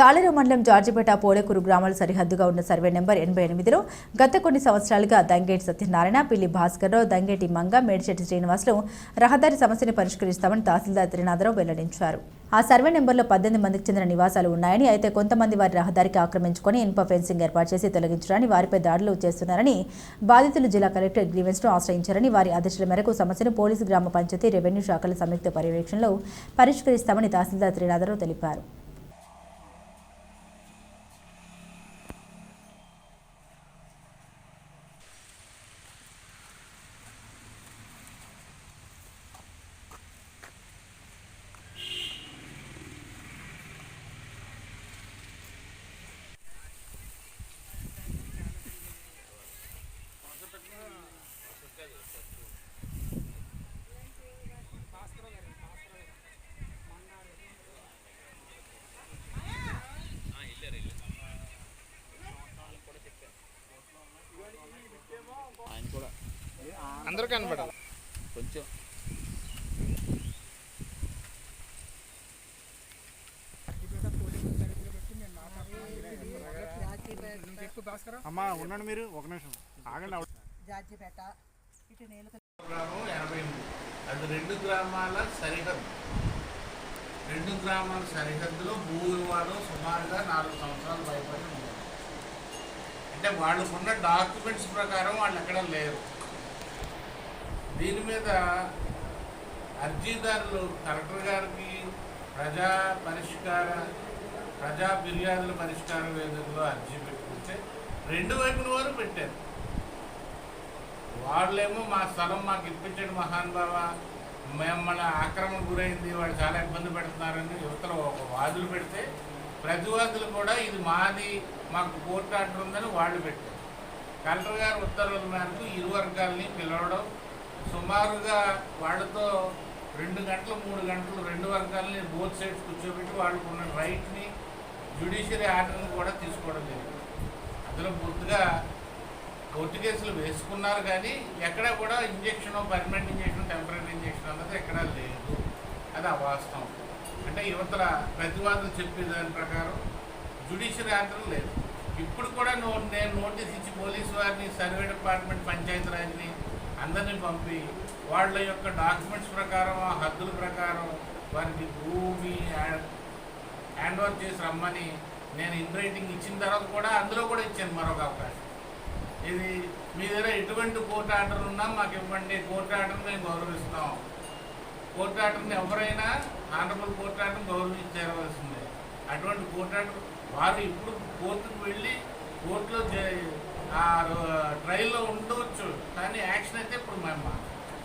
తాళేరు మండలం జార్జిపేట పోలేకూరు గ్రామాల సరిహద్దుగా ఉన్న సర్వే నెంబర్ ఎనభై ఎనిమిదిలో గత కొన్ని సంవత్సరాలుగా దంగేటి సత్యనారాయణ పిల్లి భాస్కర్రావు దంగేటి మంగ మేడిచెట్టి శ్రీనివాసులు రహదారి సమస్యను పరిష్కరిస్తామని తహసీల్దార్ త్రినాథరావు వెల్లడించారు. ఆ సర్వే నెంబర్లో పద్దెనిమిది మందికి చెందిన నివాసాలు ఉన్నాయని అయితే కొంతమంది వారి రహదారికి ఆక్రమించుకొని ఇనుప ఫెన్సింగ్ ఏర్పాటు చేసి తొలగించడాన్ని వారిపై దాడులు చేస్తున్నారని బాధితులు జిల్లా కలెక్టర్ గ్రీవెన్స్ను ఆశ్రయించారని వారి ఆదేశాల మేరకు సమస్యను పోలీసు గ్రామ పంచాయతీ రెవెన్యూ శాఖల సంయుక్త పర్యవేక్షణలో పరిష్కరిస్తామని తహసీల్దార్ త్రినాథరావు తెలిపారు. అందరూ కనపడాలి. కొంచెం. అమ్మా ఉండండి మీరు ఒక నిమిషం. ఆగండి. జార్జిపేట ఇటు నేల గ్రామం ఎనిమిది. అది రెండు గ్రామాల సరిహద్దు. రెండు గ్రామాల సరిహద్దులో భూ వివాదం సుమారుగా నాలుగు సంవత్సరాలు భయపడి ఉంది. అంటే వాళ్ళకున్న డాక్యుమెంట్స్ ప్రకారం వాళ్ళు ఎక్కడ లేరు. దీని మీద అర్జీదారులు కలెక్టర్ గారికి ప్రజా పరిష్కార ప్రజా ఫిర్యాదుల పరిష్కార వేదికలో అర్జీ పెట్టుకుంటే రెండు వైపుల వారు పెట్టారు. వాళ్ళేమో మా స్థలం మాకు ఇప్పించండి మహానుభావ మిమ్మల్ని ఆక్రమణ గురైంది వాళ్ళు చాలా ఇబ్బంది పెడుతున్నారని యువతలో ఒక వాదులు పెడితే ప్రతివాదులు కూడా ఇది మాది మాకు కోర్టు ఆర్డర్ ఉందని వాళ్ళు పెట్టారు. కలెక్టర్ గారు ఉత్తర్వుల మేరకు ఇరు వర్గాల్ని పిలవడం సుమారుగా వాళ్ళతో రెండు గంటలు మూడు గంటలు రెండు వర్గాలని బోత్ సైడ్స్ కూర్చోబెట్టి వాళ్ళకు ఉన్న రైట్ని జ్యుడిషియరీ ఆర్డర్ని కూడా తీసుకోవడం జరిగింది. అందులో పూర్తిగా కోర్టు కేసులు వేసుకున్నారు కానీ ఎక్కడ కూడా injection permanent injection temporary injection అన్నది ఎక్కడా లేదు. అది అవాస్తవం. అంటే యువతల ప్రతివాదులు చెప్పే దాని ప్రకారం జ్యుడిషియరీ ఆర్డర్ లేదు. ఇప్పుడు కూడా నో నేను నోటీస్ ఇచ్చి పోలీసు వారిని సర్వే డిపార్ట్మెంట్ పంచాయతీరాజ్ని అందరినీ పంపి వాళ్ళ యొక్క డాక్యుమెంట్స్ ప్రకారం ఆ హద్దుల ప్రకారం వారికి భూమి హ్యాండ్ ఓవర్ చేసి రమ్మని నేను ఇన్ రైటింగ్ ఇచ్చిన తర్వాత కూడా అందులో కూడా ఇచ్చాను మరొక అవకాశం ఇది మీ దగ్గర ఎటువంటి కోర్టు ఆర్డర్ ఉన్నా మాకు ఇవ్వండి. కోర్టు ఆర్డర్ మేము గౌరవిస్తాం. కోర్టు ఆర్డర్ని ఎవరైనా ఆనరబుల్ కోర్టు ఆర్డర్ని గౌరవించవలసిందే అటువంటి కోర్టు ఆర్డర్ వారు ఇప్పుడు కోర్టుకు వెళ్ళి కోర్టులో ఆ ట్రయల్లో ఉండవచ్చు కానీ యాక్షన్ అయితే ఇప్పుడు మేము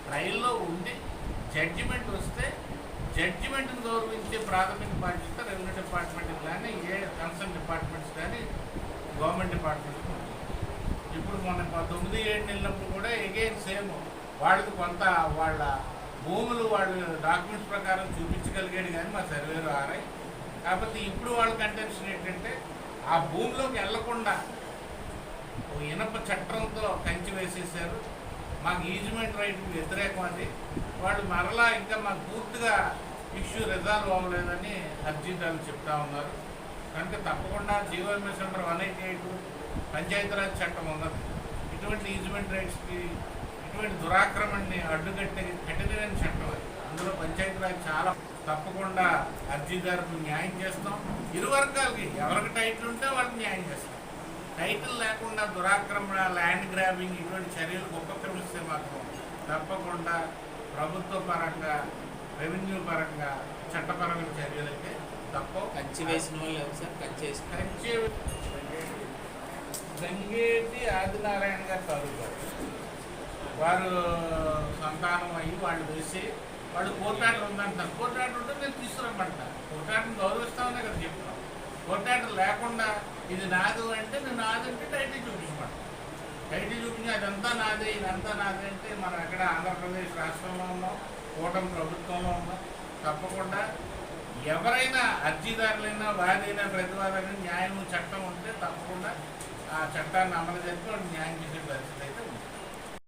ట్రయల్లో ఉండి జడ్జిమెంట్ వస్తే జడ్జిమెంట్ని గౌరవించే ప్రాథమిక బాధ్యత రెవెన్యూ డిపార్ట్మెంట్ కానీ ఏ కన్సర్న్ డిపార్ట్మెంట్స్ కానీ గవర్నమెంట్ డిపార్ట్మెంట్స్ ఇప్పుడు మొన్న ప- తొమ్మిది ఏడు నెలలప్పుడు కూడా ఎగైన్ సేమ్ వాళ్ళకి కొంత వాళ్ళ భూములు వాళ్ళు డాక్యుమెంట్స్ ప్రకారం చూపించగలిగాడు కానీ మా సర్వేరు ఆర్ఐ కాకపోతే ఇప్పుడు వాళ్ళ కంటెన్షన్ ఏంటంటే ఆ భూమిలోకి వెళ్ళకుండా ఇనప చట్టంతో కంచి వేసేసారు మాకు ఈజ్మెంట్ రైట్ వ్యతిరేకం అది. వాళ్ళు మరలా ఇంకా మాకు పూర్తిగా ఇష్యూ రిజాల్వ్ అవ్వలేదని అర్జీదారులు చెప్తా ఉన్నారు. కనుక తప్పకుండా GO MS under one eighty eight Panchayati Raj చట్టం ఉన్నది. ఇటువంటి ఈజ్మెంట్ రైట్స్కి ఇటువంటి దురాక్రమణని అడ్డుకట్టే కఠినమైన చట్టం అది. అందులో పంచాయతీరాజ్ చాలా తప్పకుండా అర్జీదారులకు న్యాయం చేస్తాం. ఇరు వర్గాలకి ఎవరికి టైట్లు ఉంటే వాళ్ళకి న్యాయం చేస్తాం. టైటిల్ లేకుండా దురాక్రమణ ల్యాండ్ గ్రాబింగ్ ఇటువంటి చర్యలకు ఉపక్రమిస్తే మాత్రం తప్పకుండా ప్రభుత్వ పరంగా రెవెన్యూ పరంగా చట్టపరమైన చర్యలైతే తప్ప కంచి వేసిన వాళ్ళు సార్? కంచి కంచి గంగేటి ఆదినారాయణ గారు చదువుతారు వారు సంతానం అయ్యి వాళ్ళు వేసి వాళ్ళు కోర్టాటలు ఉందంటారు కోర్టాటలు ఉంటే నేను తీసుకురమ్మంటాను కోర్టాటను గౌరవిస్తామనే కదా చెప్తున్నాం. కోర్టాటలు లేకుండా ఇది నాదు అంటే నేను నాదంటే టైటిల్ చూపించమాట టైటిల్ చూపించి అదంతా నాదే ఇదంతా నాదే అంటే మనం ఎక్కడ ఆంధ్రప్రదేశ్ రాష్ట్రంలో ఉన్నాం కూటమి ప్రభుత్వంలో ఉన్నాం. తప్పకుండా ఎవరైనా అర్జీదారులైనా వారైనా ప్రతివాదైనా న్యాయం చట్టం ఉంటే తప్పకుండా ఆ చట్టాన్ని అమలు చేసి న్యాయం చేసే పరిస్థితి అయితే ఉంది.